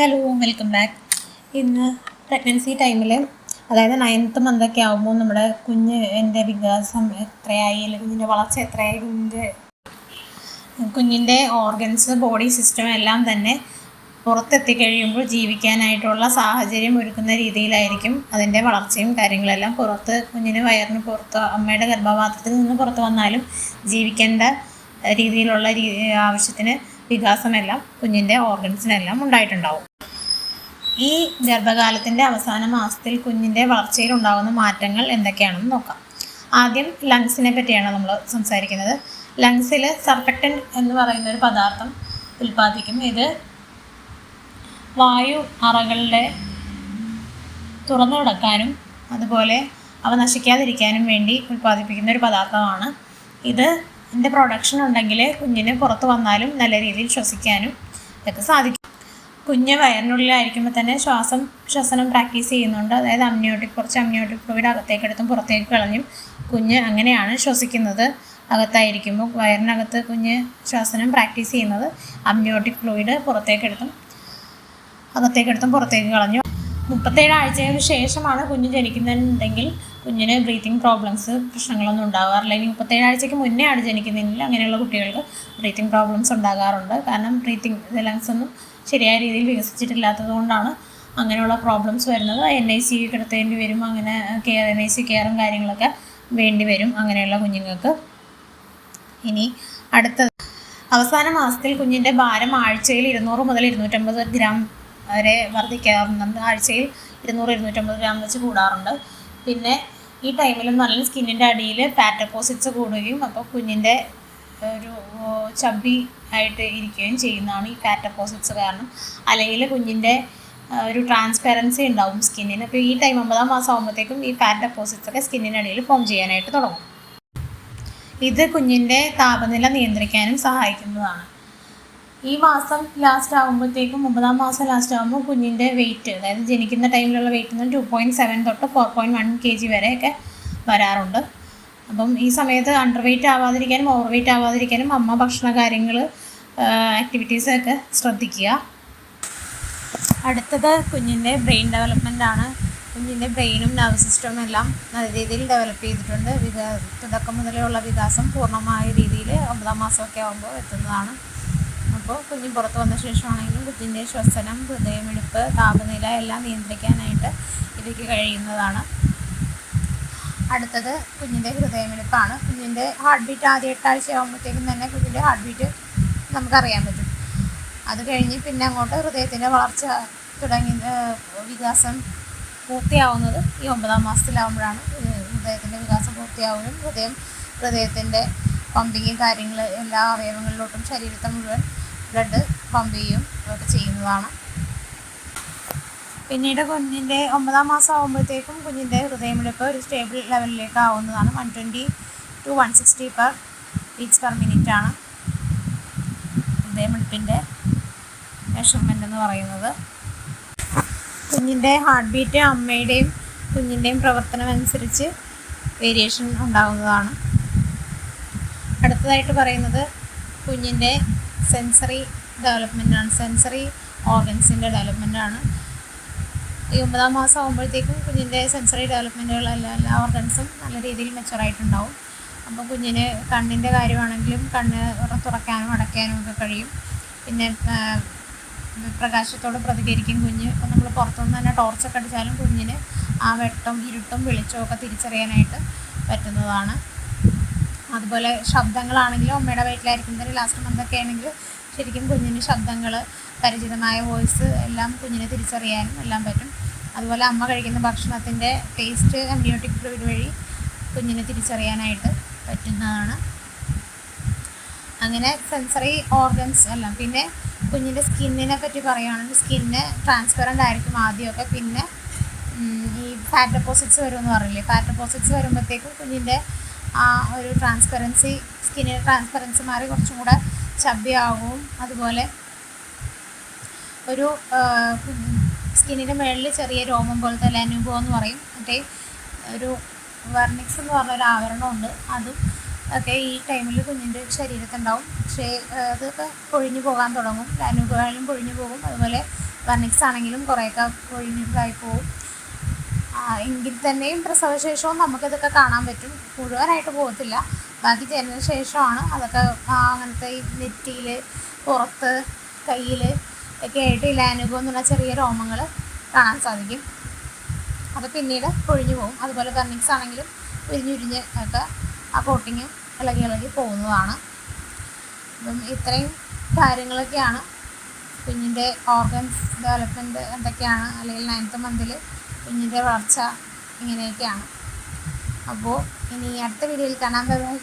Hello welcome back ഇന്ന് pregnancy ടൈമിൽ അതായത് നയൻത്ത് മന്തൊക്കെ ആകുമ്പോൾ നമ്മുടെ കുഞ്ഞ് എന്റെ വികാസം എത്രയായി അല്ലെങ്കിൽ കുഞ്ഞിന്റെ വളർച്ച എത്രയായി കുഞ്ഞിന്റെ കുഞ്ഞിന്റെ ഓർഗൻസ് ബോഡി സിസ്റ്റം എല്ലാം തന്നെ പുറത്തെത്തിക്കഴിയുമ്പോൾ ജീവിക്കാനായിട്ടുള്ള സാഹചര്യം ഒരുക്കുന്ന രീതിയിലായിരിക്കും അതിന്റെ വളർച്ചയും കാര്യങ്ങളെല്ലാം. പുറത്ത് കുഞ്ഞിന് വയറിന് പുറത്ത് അമ്മയുടെ ഗർഭപാത്രത്തിൽ നിന്ന് പുറത്ത് വന്നാലും ജീവിക്കേണ്ട രീതിയിലുള്ള രീ ആവശ്യത്തിന് വികാസമെല്ലാം കുഞ്ഞിന്റെ ഓർഗൻസിനെല്ലാം ഉണ്ടായിട്ടുണ്ടാവും. ഈ ഗർഭകാലത്തിന്റെ അവസാന മാസത്തിൽ കുഞ്ഞിന്റെ വളർച്ചയിൽ ഉണ്ടാകുന്ന മാറ്റങ്ങൾ എന്തൊക്കെയാണെന്ന് നോക്കാം. ആദ്യം ലങ്സിനെ പറ്റിയാണ് നമ്മൾ സംസാരിക്കുന്നത്. ലങ്സിൽ സർഫക്റ്റൻ എന്ന് പറയുന്ന ഒരു പദാർത്ഥം ഉൽപ്പാദിക്കും. ഇത് വായു അറകളുടെ തുറന്നു കിടക്കാനും അതുപോലെ അവ നശിക്കാതിരിക്കാനും വേണ്ടി ഉൽപ്പാദിപ്പിക്കുന്ന ഒരു പദാർത്ഥമാണ്. ഇത് ഇതിന്റെ പ്രൊഡക്ഷൻ ഉണ്ടെങ്കിൽ കുഞ്ഞിന് പുറത്ത് വന്നാലും നല്ല രീതിയിൽ ശ്വസിക്കാനും ഇതൊക്കെ സാധിക്കും. കുഞ്ഞ് വയറിനുള്ളിലായിരിക്കുമ്പോൾ തന്നെ ശ്വാസം ശ്വസനം പ്രാക്ടീസ് ചെയ്യുന്നുണ്ട്. അതായത് അമ്നിയോട്ടിക് കുറച്ച് അമ്നിയോട്ടിക് ഫ്ലൂയിഡ് അകത്തേക്ക് എടുത്തും പുറത്തേക്ക് കളഞ്ഞും കുഞ്ഞ് അങ്ങനെയാണ് ശ്വസിക്കുന്നത്. അകത്തായിരിക്കുമ്പോൾ വയറിനകത്ത് കുഞ്ഞ് ശ്വസനം പ്രാക്ടീസ് ചെയ്യുന്നത് അമ്നിയോട്ടിക് ഫ്ലൂയിഡ് പുറത്തേക്കെടുത്തും അകത്തേക്കെടുത്തും പുറത്തേക്ക് കളഞ്ഞു. മുപ്പത്തേഴ് ആഴ്ചയ്ക്ക് ശേഷമാണ് കുഞ്ഞ് ജനിക്കുന്നുണ്ടെങ്കിൽ കുഞ്ഞിന് ബ്രീത്തിങ് പ്രോബ്ലംസ് പ്രശ്നങ്ങളൊന്നും ഉണ്ടാകാറില്ല ഇനി മുപ്പത്തേഴ് ആഴ്ചയ്ക്ക് മുന്നേ ആണ് ജനിക്കുന്നതെങ്കിൽ അങ്ങനെയുള്ള കുട്ടികൾക്ക് ബ്രീത്തിങ് പ്രോബ്ലംസ് ഉണ്ടാകാറുണ്ട്. കാരണം ബ്രീത്തിങ് ലങ്സ് ഒന്നും ശരിയായ രീതിയിൽ വികസിച്ചിട്ടില്ലാത്തത് കൊണ്ടാണ് അങ്ങനെയുള്ള പ്രോബ്ലംസ് വരുന്നത്. എൻ ഐ സി കിടത്തേണ്ടി വരും. അങ്ങനെ കെയർ എൻ ഐ സി കെയറും കാര്യങ്ങളൊക്കെ വേണ്ടി വരും അങ്ങനെയുള്ള കുഞ്ഞുങ്ങൾക്ക്. ഇനി അടുത്തത്. അവസാന മാസത്തിൽ കുഞ്ഞിന്റെ ഭാരം ആഴ്ചയിൽ ഇരുന്നൂറ് മുതൽ ഇരുന്നൂറ്റമ്പത് ഗ്രാം വരെ വർദ്ധിക്കാറുണ്ട്. ആഴ്ചയിൽ ഇരുന്നൂറ് ഇരുന്നൂറ്റമ്പത് ഗ്രാം വെച്ച് കൂടാറുണ്ട്. പിന്നെ ഈ ടൈമിൽ നല്ല സ്കിന്നിന്റെ അടിയിൽ ഫാറ്റ് ഡെപ്പോസിറ്റ്സ് കൂടുകയും അപ്പോൾ കുഞ്ഞിന്റെ ഒരു ചബി ആയിട്ട് ഇരിക്കുകയും ചെയ്യുന്നതാണ് ഈ ഫാറ്റ് ഡെപ്പോസിറ്റ്സ് കാരണം. അല്ലെങ്കിൽ കുഞ്ഞിന്റെ ഒരു ട്രാൻസ്പെറൻസി ഉണ്ടാവും സ്കിന്നിന് അപ്പോൾ ഈ ടൈം ഒമ്പതാം മാസം ആകുമ്പോഴത്തേക്കും ഈ ഫാറ്റ് ഡെപ്പോസിറ്റ്സ് ഒക്കെ അടിയിൽ ഫോം ചെയ്യാനായിട്ട് തുടങ്ങും. ഇത് കുഞ്ഞിന്റെ താപനില നിയന്ത്രിക്കാനും സഹായിക്കുന്നതാണ്. ഈ മാസം ലാസ്റ്റ് ആകുമ്പോഴത്തേക്കും ഒമ്പതാം മാസം ലാസ്റ്റ് ആകുമ്പോൾ കുഞ്ഞിന്റെ വെയിറ്റ് അതായത് ജനിക്കുന്ന ടൈമിലുള്ള വെയിറ്റ് നിന്ന് ടു പോയിന്റ് സെവൻ തൊട്ട് four point one K G വരെയൊക്കെ വരാറുണ്ട്. അപ്പം ഈ സമയത്ത് അണ്ടർ വെയിറ്റ് ആവാതിരിക്കാനും ഓവർ വെയിറ്റ് ആവാതിരിക്കാനും അമ്മ ഭക്ഷണ കാര്യങ്ങൾ ആക്ടിവിറ്റീസൊക്കെ ശ്രദ്ധിക്കുക. അടുത്തത് കുഞ്ഞിന്റെ ബ്രെയിൻ ഡെവലപ്മെന്റ് ആണ്. കുഞ്ഞിന്റെ ബ്രെയിനും നെർവ് സിസ്റ്റവും എല്ലാം നല്ല രീതിയിൽ ഡെവലപ്പ് ചെയ്തിട്ടുണ്ട്. വികാ തുടക്കം ഉള്ള വികാസം പൂർണമായ രീതിയിൽ ഒമ്പതാം മാസമൊക്കെ ആകുമ്പോൾ എത്തുന്നതാണ്. അപ്പോൾ കുഞ്ഞ് പുറത്ത് വന്ന ശേഷമാണെങ്കിലും കുഞ്ഞിന്റെ ശ്വസനം ഹൃദയമിടിപ്പ് താപനില എല്ലാം നിയന്ത്രിക്കാനായിട്ട് ഇവയ്ക്ക് കഴിയുന്നതാണ്. അടുത്തത് കുഞ്ഞിന്റെ ഹൃദയമിടിപ്പാണ്. കുഞ്ഞിന്റെ ഹാർട്ട് ബീറ്റ് ആദ്യ എട്ടാഴ്ച ആകുമ്പോഴത്തേക്കും തന്നെ കുഞ്ഞിന്റെ ഹാർട്ട് ബീറ്റ് നമുക്കറിയാൻ പറ്റും. അത് കഴിഞ്ഞ് പിന്നെ അങ്ങോട്ട് ഹൃദയത്തിന്റെ വളർച്ച തുടങ്ങി വികാസം പൂർത്തിയാവുന്നത് ഈ ഒമ്പതാം മാസത്തിലാവുമ്പോഴാണ്. ഹൃദയത്തിന്റെ വികാസം പൂർത്തിയാവുകയും ഹൃദയം ഹൃദയത്തിന്റെ പമ്പിങ്ങും കാര്യങ്ങൾ എല്ലാ അവയവങ്ങളിലോട്ടും ശരീരത്തെ മുഴുവൻ ബ്ലഡ് പമ്പ് ചെയ്യും ഒക്കെ ചെയ്യുന്നതാണ്. പിന്നീട് കുഞ്ഞിന്റെ ഒമ്പതാം മാസം ആകുമ്പോഴത്തേക്കും കുഞ്ഞിന്റെ ഹൃദയമിടിപ്പ് ഒരു സ്റ്റേബിൾ ലെവലിലേക്ക് ആവുന്നതാണ്. One twenty to one sixty per beats per minute ആണ് ഹൃദയമിടിപ്പിന്റെ മെഷർമെന്റ് എന്ന് പറയുന്നത്. കുഞ്ഞിന്റെ ഹാർട്ട് ബീറ്റ് അമ്മയുടെയും കുഞ്ഞിന്റെയും പ്രവർത്തനം അനുസരിച്ച് വേരിയേഷൻ ഉണ്ടാകുന്നതാണ് അടുത്തതായിട്ട് പറയുന്നത് കുഞ്ഞിന്റെ സെൻസറി ഡെവലപ്മെന്റാണ് സെൻസറി ഓർഗൻസിന്റെ ഡെവലപ്മെന്റാണ് ഈ ഒമ്പതാം മാസം ആകുമ്പോഴത്തേക്കും കുഞ്ഞിന്റെ സെൻസറി ഡെവലപ്മെന്റുകളെല്ലാം എല്ലാ ഓർഗൻസും നല്ല രീതിയിൽ മെച്ചുറായിട്ടുണ്ടാവും അപ്പോൾ കുഞ്ഞിന് കണ്ണിന്റെ കാര്യമാണെങ്കിലും കണ്ണ് തുറക്കാനും അടയ്ക്കാനും ഒക്കെ കഴിയും. പിന്നെ പ്രകാശത്തോട് പ്രതികരിക്കും കുഞ്ഞ്. ഇപ്പോൾ നമ്മൾ പുറത്തുനിന്ന് തന്നെ ടോർച്ചൊക്കെ അടിച്ചാലും കുഞ്ഞിന് ആ വെട്ടം ഇരുട്ടും വെളിച്ചവും ഒക്കെ തിരിച്ചറിയാനായിട്ട് പറ്റുന്നതാണ്. അതുപോലെ ശബ്ദങ്ങളാണെങ്കിലും അമ്മയുടെ വയറ്റിലായിരിക്കുന്നതിന് ലാസ്റ്റ് മന്തൊക്കെ ആണെങ്കിൽ ശരിക്കും കുഞ്ഞിന് ശബ്ദങ്ങൾ പരിചിതമായ വോയിസ് എല്ലാം കുഞ്ഞിനെ തിരിച്ചറിയാനും എല്ലാം പറ്റും. അതുപോലെ അമ്മ കഴിക്കുന്ന ഭക്ഷണത്തിന്റെ ടേസ്റ്റ് അമ്നിയോട്ടിക് ഫ്ലൂയിഡ് വഴി കുഞ്ഞിനെ തിരിച്ചറിയാനായിട്ട് പറ്റുന്നതാണ്. അങ്ങനെ സെൻസറി ഓർഗൻസ് എല്ലാം. പിന്നെ കുഞ്ഞിന്റെ സ്കിന്നിനെ പറ്റി പറയുകയാണെങ്കിൽ സ്കിന്ന് ട്രാൻസ്പെറന്റ് ആയിരിക്കും ആദ്യമൊക്കെ. പിന്നെ ഈ ഫാറ്റ് ഡെപ്പോസിറ്റ്സ് വരുമെന്ന് പറയില്ലേ ഫാറ്റ് ഡെപ്പോസിറ്റ്സ് വരുമ്പോഴത്തേക്കും കുഞ്ഞിന്റെ ആ ഒരു ട്രാൻസ്പെറൻസി സ്കിന്നിന്റെ ട്രാൻസ്പെറൻസി മാറി കുറച്ചും കൂടെ ചബ്ബിയാവും. അതുപോലെ ഒരു സ്കിന്നിന്റെ മുകളിൽ ചെറിയ രോമം പോലത്തെ ലെനുബോ എന്ന് പറയും. മറ്റേ ഒരു വെർണിക്സ് എന്ന് പറഞ്ഞ ഒരു ആവരണമുണ്ട്. അതും ഒക്കെ ഈ ടൈമിൽ കുഞ്ഞിന്റെ ശരീരത്തുണ്ടാവും പക്ഷേ അതൊക്കെ പൊഴിഞ്ഞു പോകാൻ തുടങ്ങും. ലാനുബോയാലും പൊഴിഞ്ഞു പോകും. അതുപോലെ വെർണിക്സ് ആണെങ്കിലും കുറേയൊക്കെ പൊഴിഞ്ഞതായി ആ, എങ്കിൽ തന്നെയും പ്രസവശേഷവും നമുക്കിതൊക്കെ കാണാൻ പറ്റും. മുഴുവനായിട്ട് പോകത്തില്ല. ബാക്കി ചേരുന്ന ശേഷമാണ് അതൊക്കെ അങ്ങനത്തെ ഈ നെറ്റിയിൽ പുറത്ത് കയ്യിൽ ഒക്കെ ആയിട്ട് ലാനുഗോ എന്നുള്ള ചെറിയ രോമങ്ങൾ കാണാൻ സാധിക്കും. അത് പിന്നീട് പൊഴിഞ്ഞു പോകും. അതുപോലെ ബർണിക്സ് ആണെങ്കിലും ഉരിഞ്ഞുരിഞ്ഞ് ഒക്കെ ആ കോട്ടിങ് ഇളകി ഇളകി പോകുന്നതാണ്. അപ്പം ഇത്രയും കാര്യങ്ങളൊക്കെയാണ് കുഞ്ഞിന്റെ ഓർഗൻസ് ഡെവലപ്മെന്റ് എന്തൊക്കെയാണ്? അല്ലെങ്കിൽ നയൻത്ത് മന്തിൽ കുഞ്ഞിന്റെ വളർച്ച ഇങ്ങനെയൊക്കെയാണ്. അപ്പോൾ ഇനി അടുത്ത വീഡിയോയിൽ കാണാൻ ബൈ.